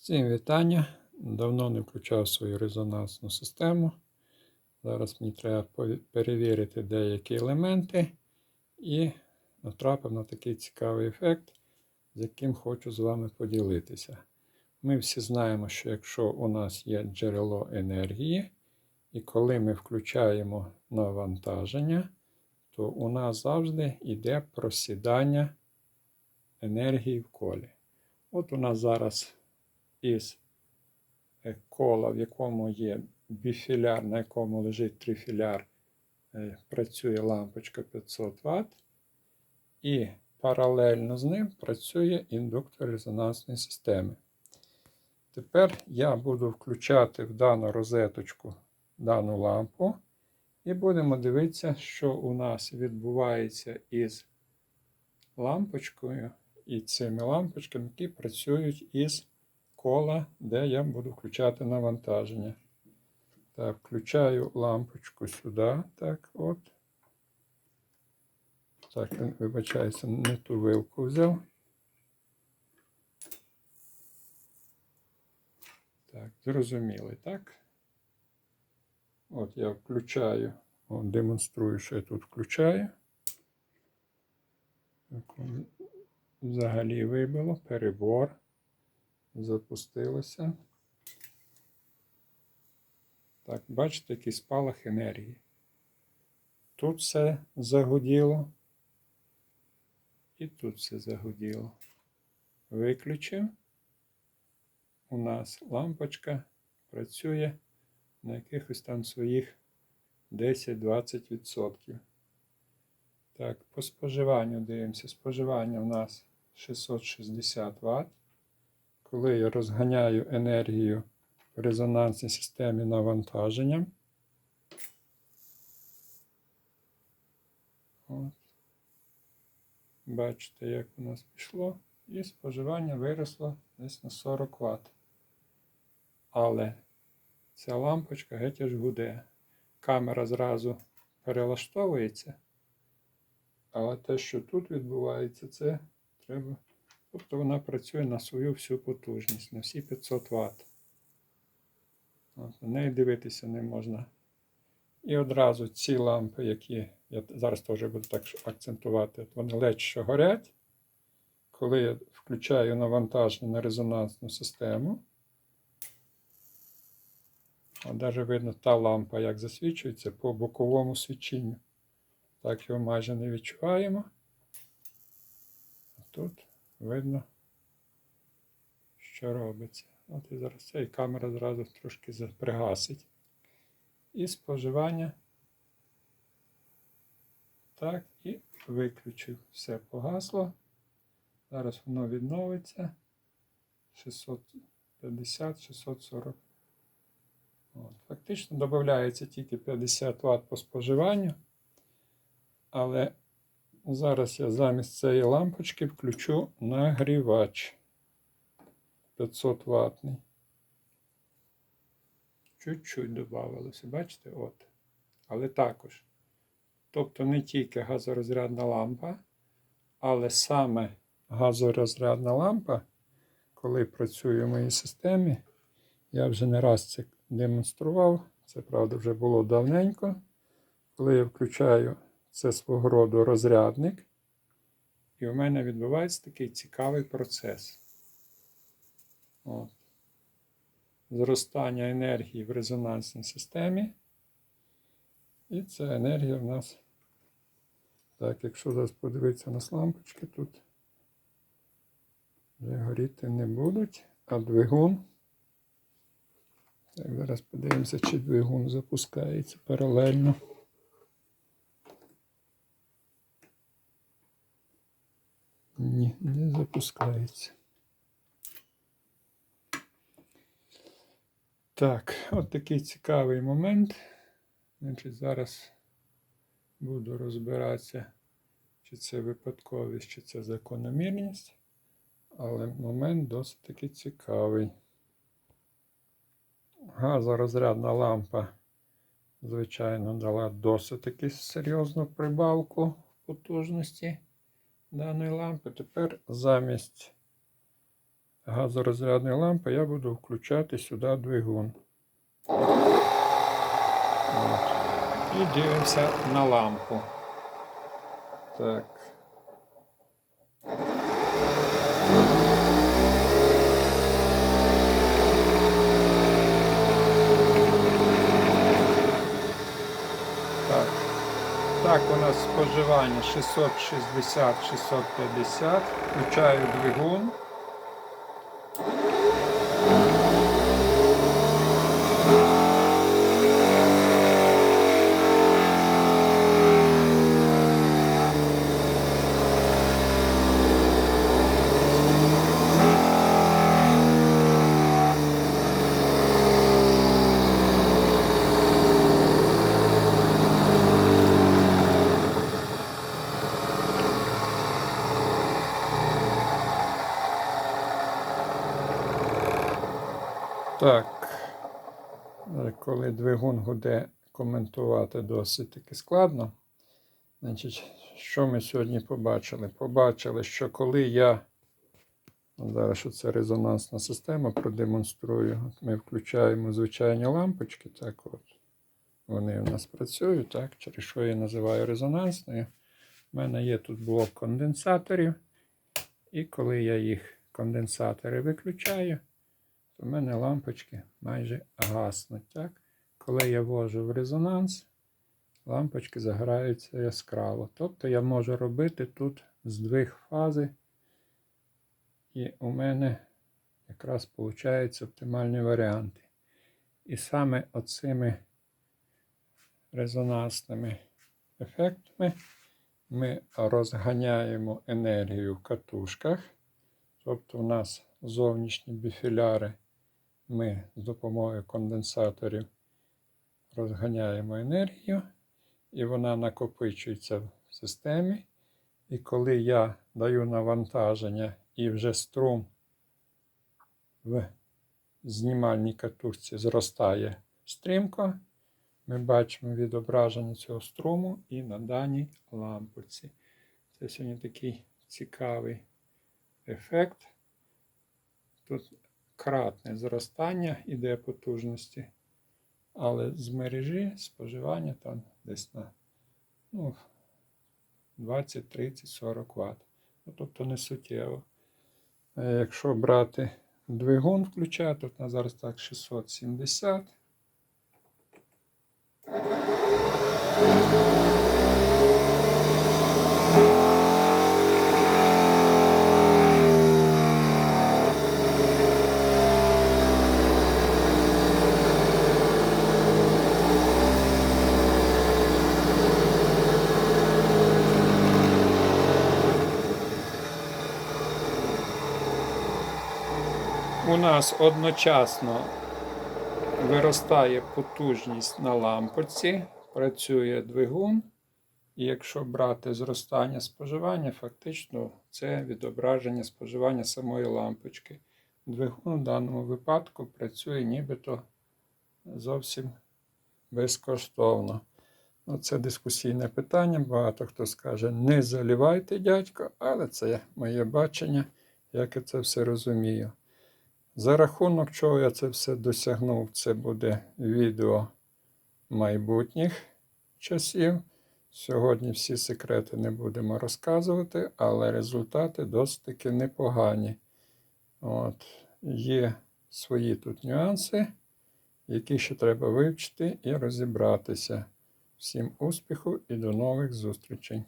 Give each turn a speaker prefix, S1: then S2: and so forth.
S1: Всім вітання. Давно не включав свою резонансну систему. Зараз мені треба перевірити деякі елементи і натрапив на такий цікавий ефект, з яким хочу з вами поділитися. Ми всі знаємо, що якщо у нас є джерело енергії, і коли ми включаємо навантаження, то у нас завжди йде просідання енергії в колі. От у нас зараз із кола, в якому є біфіляр, на якому лежить трифіляр, е, працює лампочка 500 Вт. І паралельно з ним працює індуктор резонансної системи. Тепер я буду включати в дану розеточку дану лампу. І будемо дивитися, що у нас відбувається із лампочкою і цими лампочками, які працюють із кола, де я буду включати навантаження. Так, включаю лампочку сюди. Так, от. Так, вибачаюся, не ту вилку взяв. Так, зрозуміли, так? От я включаю, от, демонструю, що я тут включаю. Взагалі вибило, перебор. Запустилося. Так, бачите, який спалах енергії. Тут все загуділо. І тут все загуділо. Виключив. У нас лампочка працює на якихось там своїх 10-20%. Так, по споживанню дивимося. Споживання у нас 660 Вт. Коли я розганяю енергію в резонансній системі навантаженням. От. Бачите, як у нас пішло, і споживання виросло десь на 40 Вт. Але ця лампочка геть аж гуде. Камера зразу перелаштовується. Але те, що тут відбувається, це треба. Тобто вона працює на свою всю потужність, на всі 500 Вт. На неї дивитися не можна. І одразу ці лампи, які я зараз теж буду так акцентувати, вони ледь що горять. Коли я включаю навантаження на резонансну систему, от навіть видно та лампа, як засвічується по боковому свіченню. Так його майже не відчуваємо. А тут видно, що робиться. От і зараз ця і камера зразу трошки пригасить. І споживання. Так, і виключив. Все погасло. Зараз воно відновиться. 650-640. Фактично додається тільки 50 Вт по споживанню. Але зараз я замість цієї лампочки включу нагрівач 500 ватний. Чуть-чуть додавалося, бачите? От. Але також. Тобто не тільки газорозрядна лампа, але саме газорозрядна лампа, коли працює в моїй системі, я вже не раз це демонстрував. Це правда вже було давненько. Коли я включаю це свого роду розрядник. І у мене відбувається такий цікавий процес. От. Зростання енергії в резонансній системі. І ця енергія в нас, так, якщо зараз подивитися на лампочки, тут вже горіти не будуть, а двигун. Так, зараз подивимося, чи двигун запускається паралельно. Не запускається. Так, от такий цікавий момент. Значить, Зараз буду розбиратися, чи це випадковість, чи це закономірність. Але момент досить таки цікавий. Газорозрядна лампа, звичайно, дала досить таки серйозну прибавку потужності даної лампи. Тепер замість газорозрядної лампи, я буду включати сюди двигун. От. І дивимося на лампу. Так. Так, у нас споживання 660-650. Включаю двигун. Так. Е, Коли двигун гуде коментувати досить таки складно. Значить, що ми сьогодні побачили? Побачили, що коли я. Зараз що це резонансна система, продемонструю. Ми включаємо звичайні лампочки. Так от. Вони у нас працюють, так, через що я називаю резонансною. У мене є тут блок конденсаторів. І коли я їх конденсатори виключаю, то в мене лампочки майже гаснуть. Так? Коли я ввожу в резонанс, лампочки загораються яскраво. Тобто я можу робити тут здвиг фази, і у мене якраз виходять оптимальні варіанти. І саме оцими резонансними ефектами ми розганяємо енергію в катушках. Тобто у нас зовнішні біфіляри ми з допомогою конденсаторів розганяємо енергію, і вона накопичується в системі. І коли я даю навантаження і вже струм в знімальній катушці зростає стрімко, ми бачимо відображення цього струму і на даній лампочці. Це сьогодні такий цікавий ефект. Тут кратне зростання іде потужності, але з мережі споживання там десь на ну, 20, 30, 40 Вт. Ну, тобто не суттєво. Якщо брати двигун включати, тут на зараз так 670. У нас одночасно виростає потужність на лампочці, працює двигун. І якщо брати зростання споживання, фактично це відображення споживання самої лампочки. Двигун в даному випадку працює нібито зовсім безкоштовно. Ну, це дискусійне питання. Багато хто скаже, не залівайте, дядько, але це моє бачення, як я це все розумію. За рахунок чого я це все досягнув, це буде відео майбутніх часів. Сьогодні всі секрети не будемо розказувати, але результати досить таки непогані. От. Є свої тут нюанси, які ще треба вивчити і розібратися. Всім успіху і до нових зустрічей!